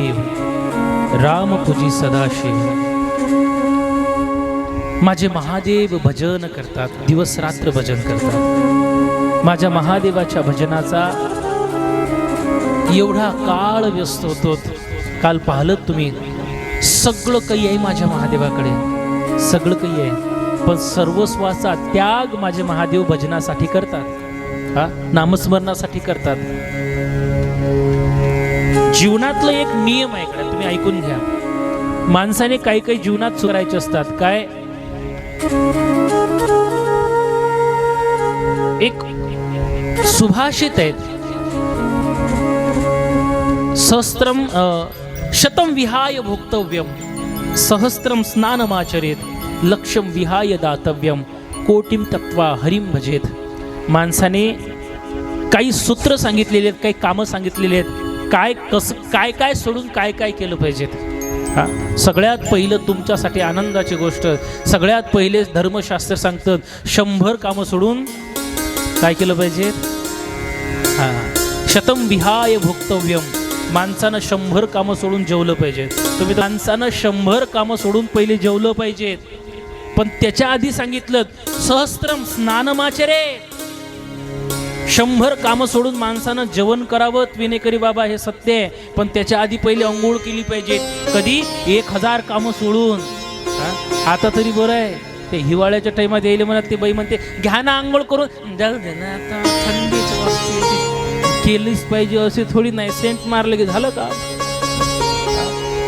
देव राम सदाशिव। माझे महादेव भजन करतात दिवस रात्र भजन करतात। माझ्या महादेवाच्या भजनाचा एवढा काळ व्यस्त होतो काल पाहिलं तुम्ही सगळं काही आहे माझ्या महादेवाकडे। सगळं काही आहे पण सर्वस्वाचा त्याग माझे महादेव भजनासाठी करतात। हा नामस्मरणासाठी करतात। जीवनातलं एक नियम आहे इकडे तुम्ही ऐकून घ्या. माणसाने काही काही जीवनात सुरायचे असतात. काय? एक सुभाषित आहेत. सहस्त्रम शतम विहाय भोक्तव्यम सहस्त्रम स्नानमाचरेत लक्षम विहाय दातव्यम कोटिम तत्वा हरिम भजेत. माणसाने काही सूत्र सांगितलेले आहेत काही कामं सांगितलेली आहेत. काय कसं काय काय सोडून काय काय केलं पाहिजेत हां? सगळ्यात पहिलं तुमच्यासाठी आनंदाची गोष्ट. सगळ्यात पहिले धर्मशास्त्र सांगतं शंभर कामं सोडून काय केलं पाहिजे? हां. शतम विहाय भोक्तव्यम. माणसानं शंभर कामं सोडून जेवलं पाहिजे. तुम्ही माणसानं शंभर कामं सोडून पहिले जेवलं पाहिजेत पण त्याच्या आधी सांगितलं सहस्त्रम स्नानमाचरे. शंभर कामं सोडून माणसानं जेवण करावं विनेकरी बाबा हे सत्य आहे. पण त्याच्या आधी पहिले अंघोळ केली पाहिजे. कधी? एक हजार कामं सोडून. आता तरी बरं आहे. ते हिवाळ्याच्या टाइमात येईल म्हणत ते बाई म्हणते घ्या ना आंघोळ करून. आता थंडीच वाजते केलीच पाहिजे असे थोडी नाही. सेंट मारलं की झालं का?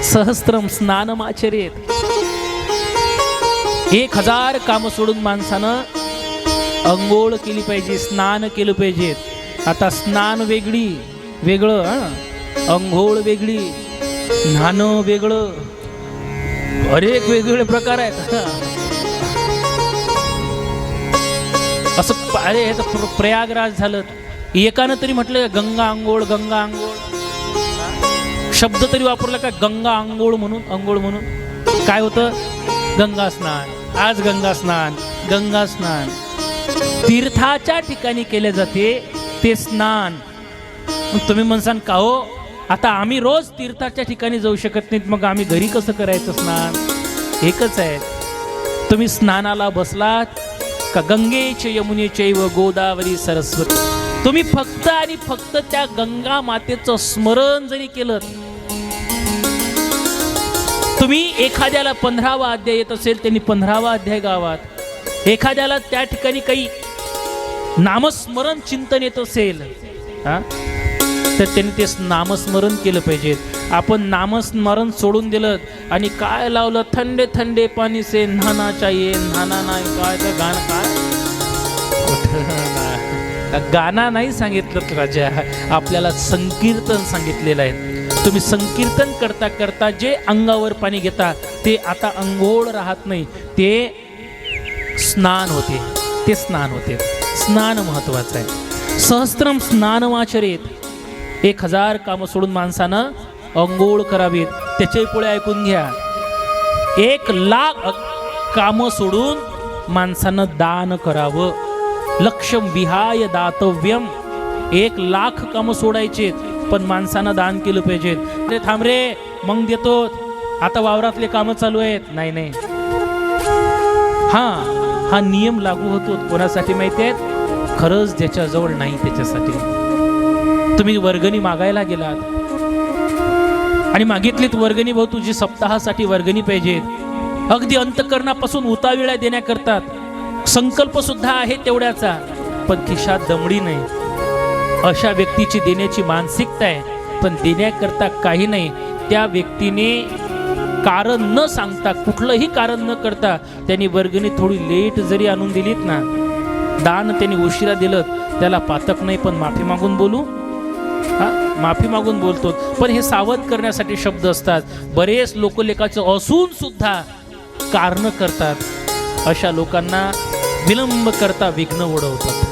सहस्त्रम स्नान माचरेत एक हजार कामं सोडून माणसानं अंघोळ केली पाहिजे स्नान केलं पाहिजे. आता स्नान वेगळी वेगळं अंघोळ वेगळी न्हाणं वेगळं. अनेक वेगवेगळे प्रकार आहेत. असं अरे हे तर प्रयागराज झालं. एकानं तरी म्हटलं गंगा आंघोळ गंगा आंघोळ शब्द तरी वापरला का गंगा आंघोळ म्हणून आंघोळ म्हणून. काय होतं? गंगा स्नान. आज गंगा स्नान गंगा स्नान. तीर्थाच्या ठिकाणी केले जाते ते स्नान. तुम्ही म्हणसान का हो? आता आम्ही रोज तीर्थाच्या ठिकाणी जाऊ शकत नाहीत मग आम्ही घरी कसं करायचं स्नान? एकच आहे. तुम्ही स्नानाला बसलात का गंगेचे यमुनेचे व गोदावरी सरस्वती? तुम्ही फक्त आणि फक्त त्या गंगा मातेचं स्मरण जरी केलं तुम्ही एखाद्याला पंधरावा अध्याय येत असेल त्यांनी पंधरावा अध्याय गावात. एखाद्याला त्या ठिकाणी काही नामस्मरण चिंतन येत असेल हा? तर त्यांनी ते नामस्मरण केलं पाहिजे. आपण नामस्मरण सोडून दिलं आणि काय लावलं? थंडे थंडे पाणी से न्हाना चाहिए न्हाना नाही काय तर गाणं काय? गाणं नाही सांगितलं राजा आपल्याला संकीर्तन सांगितलेलं आहे. तुम्ही संकीर्तन करता करता जे अंगावर पाणी घेता ते आता अंघोळ राहत नाही ते स्नान होते ते स्नान होते. स्नान महत्वाचं आहे. सहस्त्रम स्नान वाचरेत एक हजार कामं सोडून माणसानं अंघोळ करावीत. त्याचे पुढे ऐकून घ्या. एक लाख कामं सोडून माणसानं दान करावं. लक्षम विहाय दातव्यम एक लाख कामं सोडायचे पण माणसानं दान केलं पाहिजे ते थांब रे मग देतो. आता वावरातले कामं चालू आहेत. नाही नाही. हा हा नियम लागू होतो. कोणासाठी माहिती आहेत? खरंच ज्याच्याजवळ नाही त्याच्यासाठी. तुम्ही वर्गणी मागायला गेलात. आणि मागितलीत वर्गणी भाऊ तुझी सप्ताहासाठी वर्गणी पाहिजेत अगदी अंतकरणापासून उताविळ्या देण्याकरतात. संकल्प सुद्धा आहे तेवढ्याचा पण खिशात दमडी नाही. अशा व्यक्तीची देण्याची मानसिकता आहे पण देण्याकरता काही नाही. त्या व्यक्तीने कारण न सांगता कुठलंही कारण न करता त्यांनी वर्गणी थोडी लेट जरी आणून दिलीत ना दान त्यांनी उशिरा दिलं त्याला पातक नाही पण माफी मागून बोलू? हा? माफी मागून बोलतो. पण हे सावध करण्यासाठी शब्द असतात. बरेच लोकलेखाचं असून सुद्धा कारण करतात. अशा लोकांना विलंब करता विघ्न ओढवतात.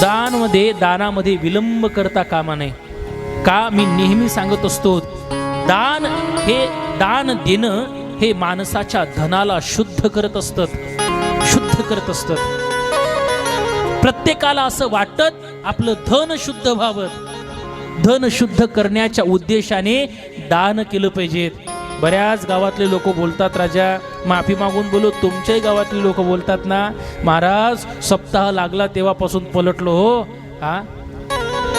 दानमध्ये दानामध्ये विलंब करता कामा नये. का? मी नेहमी सांगत असतो दान हे दान देणं हे माणसाच्या धनाला शुद्ध करत असतं. शुद्ध करत असतं. प्रत्येकाला असं वाटत आपलं धन शुद्ध व्हावं. धन शुद्ध करण्याच्या उद्देशाने दान केलं पाहिजेत बऱ्याच गावातले लोक बोलतात राजा माफी मागून बोलू तुमच्याही गावातले लोक बोलतात ना महाराज सप्ताह लागला तेव्हापासून पलटलो हो. हा?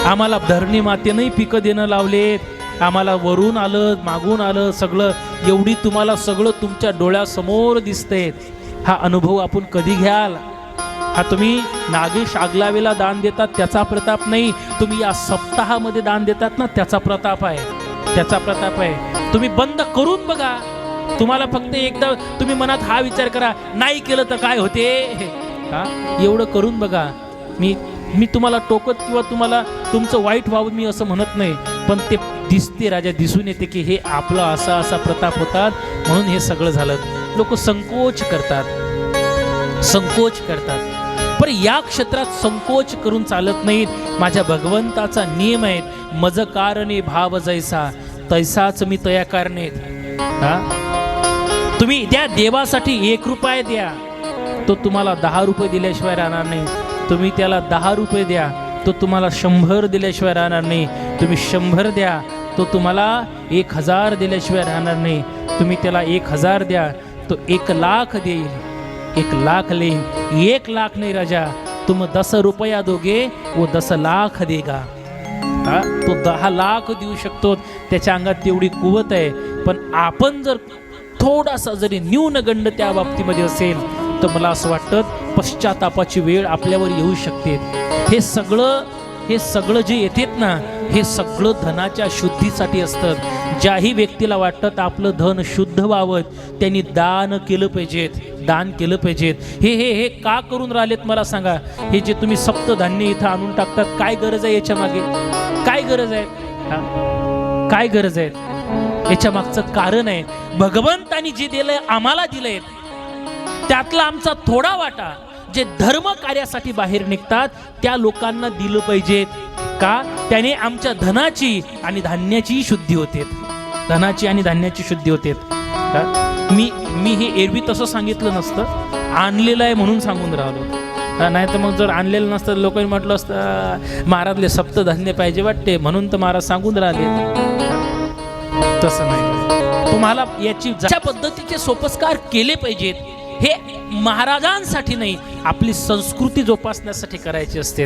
आम्हाला धरणी मातेनंही पिकं देणं लावलेत. आम्हाला वरून आलं मागून आलं सगळं एवढी तुम्हाला सगळं तुमच्या डोळ्यासमोर दिसतंय. हा अनुभव आपण कधी घ्याल? हा तुम्ही नागेश आगलावेला दान देतात त्याचा प्रताप नाही. तुम्ही या सप्ताहामध्ये दान देतात ना त्याचा प्रताप आहे. त्याचा प्रताप आहे. तुम्ही बंद करून बघा. तुम्हाला फक्त एकदा तुम्ही मनात हा विचार करा नाही केलं तर काय होते? हा? एवढं करून बघा. मी मी तुम्हाला टोकत किंवा तुम्हाला तुमचं वाईट व्हावं मी असं म्हणत नाही. पण ते दिसते राजा दिसून येते की हे आपलं असा असा प्रताप होतात. म्हणून हे सगळं झालं. लोक संकोच करतात. संकोच करतात. पण या क्षेत्रात संकोच करून चालत नाहीत. माझ्या भगवंताचा नियम आहे मज कारणे भाव जैसा तैसाच मी तया कारणे. तुम्ही त्या देवासाठी एक रुपये द्या. तो तुम्हाला दहा रुपये दिल्याशिवाय राहणार नाही. तुम्ही त्याला दहा रुपये द्या तो तुम्हाला शंभर दिल्याशिवाय राहणार नाही. तुम्ही शंभर द्या तो तुम्हाला एक हजार दिल्याशिवाय राहणार नाही. तुम्ही त्याला एक हजार द्या तो एक लाख देईल. एक लाख लेईन एक लाख नाही राजा। तुम दस रुपया दोगे वो दस लाख देगा। हा तो दहा लाख देऊ शकतो त्याच्या अंगात तेवढी कुवत आहे. पण आपण जर थोडासा जरी न्यूनगंड त्या बाबतीमध्ये असेल तर मला असं वाटतं पश्चातापाची वेळ आपल्यावर येऊ शकते. हे सगळं हे सगळं जे येतेत ना हे सगळं धनाच्या शुद्धीसाठी असतं. ज्याही व्यक्तीला वाटतं आपलं धन शुद्ध व्हावं त्यांनी दान केलं पाहिजेत दान केलं पाहिजेत. हे हे हे का करून राहिलेत मला सांगा. हे जे तुम्ही सप्तधान्य इथं आणून टाकतात काय गरज आहे याच्या मागे? काय गरज आहे? काय गरज आहे? याच्या मागचं कारण आहे भगवंतानी जे दिलंय आम्हाला दिलंय. त्यातला आमचा थोडा वाटा जे धर्म कार्यासाठी बाहेर निघतात त्या लोकांना दिलं पाहिजेत. का? त्याने आमच्या धनाची आणि धान्याची शुद्धी होते. धनाची आणि धान्याची शुद्धी होते. का? मी मी हे एरवी तसं सांगितलं नसतं. आणलेलं आहे म्हणून सांगून राहिलो. नाही तर मग जर आणलेलं नसतं लोकांनी म्हटलं असतं महाराजले सप्त धान्य पाहिजे वाटते. म्हणून तर महाराज सांगून राहिले. तसं नाही. तुम्हाला याची ज्या पद्धतीचे सोपस्कार केले पाहिजेत हे महाराजांसाठी नाही आपली संस्कृती जोपासण्यासाठी करायची असते.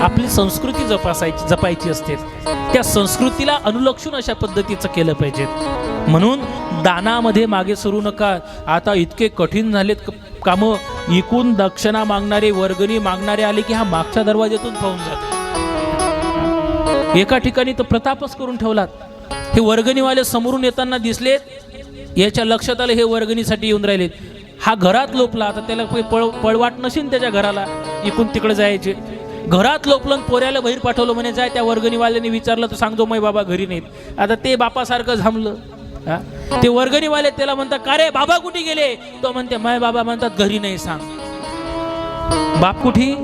आपली संस्कृती जोपासायची जपायची असते. त्या संस्कृतीला अनुलक्षून अशा पद्धतीचं केलं पाहिजे. म्हणून दानामध्ये मागे सरू नका. आता इतके कठीण झालेत कामं. इकून दक्षिणा मागणारे वर्गणी मागणारे आले की हा मागच्या दरवाज्यातून पाहून जात एका ठिकाणी तर प्रतापच करून ठेवलात. हे वर्गणीवाले समोरून येताना दिसलेत. याच्या लक्षात आलं हे वर्गणीसाठी येऊन राहिलेत. हा घरात लोपला तर त्याला काही पळ पळवाट नसेल त्याच्या घराला इकून तिकडे जायचे. घरात लोपलं पोऱ्याला बाहेर पाठवलं म्हणे जाय त्या वर्गणीवाल्याने विचारलं तर सांगतो मै बाबा घरी नाहीत. आता ते बापासारखं झामलं. हा? ते वर्गणीवाले त्याला म्हणतात का रे बाबा कुठे गेले? तो म्हणते माय बाबा म्हणतात घरी नाही सांग. बाप कुठे?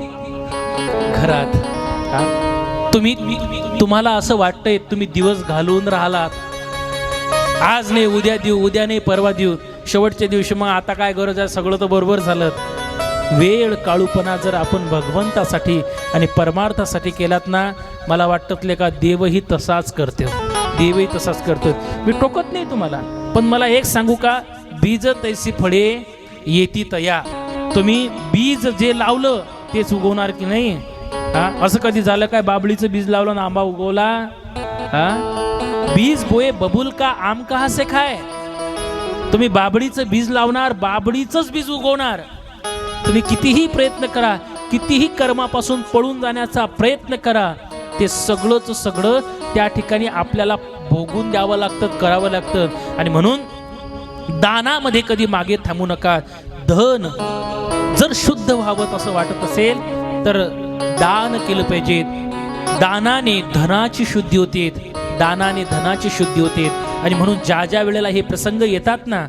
घरात. तुम्ही तुम्हाला असं वाटतंय तुम्ही दिवस घालवून राहिलात. आज नाही उद्या देऊ उद्या नाही परवा देऊ. शेवटच्या दिवशी मग आता काय गरज आहे? सगळं तर बरोबर झालं. वेळ काळूपणा जर आपण भगवंतासाठी आणि परमार्थासाठी केलात ना मला वाटतले का देवही तसाच करते. देवही तसाच करतो. मी टोकत नाही तुम्हाला. पण मला एक सांगू का? बीज तैसी फळे येती तया. तुम्ही बीज जे लावलं तेच उगवणार की नाही? हा? असं कधी झालं काय? बाबळीचं बीज लावलं ना आंबा उगवला? हा? बीज बोये बबुल का आम कहा से खाय तुम्ही बाबडीचं बीज लावणार बाबडीचंच बीज उगवणार. तुम्ही कितीही प्रयत्न करा कितीही कर्मापासून पळून जाण्याचा प्रयत्न करा ते सगळंच सगळं त्या ठिकाणी आपल्याला भोगून द्यावं लागतं करावं लागतं. आणि म्हणून दानामध्ये कधी मागे थांबू नका. धन जर शुद्ध व्हावं असं वाटत असेल तर दान केलं पाहिजे दानाने धनाची शुद्धी होते. दानाने धनाची शुद्धी होते. आणि म्हणून ज्या ज्या वेळेला हे प्रसंग येतात ना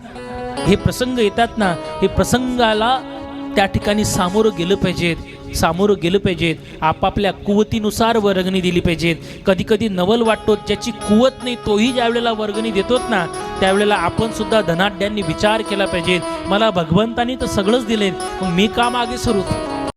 हे प्रसंग येतात ना हे प्रसंगाला त्या ठिकाणी सामोरं गेलं पाहिजेत सामोरं गेलं पाहिजेत आपापल्या कुवतीनुसार वर्गणी दिली पाहिजेत. कधी कधी नवल वाटतो ज्याची कुवत नाही तोही ज्या वेळेला वर्गणी देतोत ना त्यावेळेला आपण सुद्धा धनाढ्यांनी विचार केला पाहिजे मला भगवंतानी तर सगळंच दिले मग मी का मागे सरू?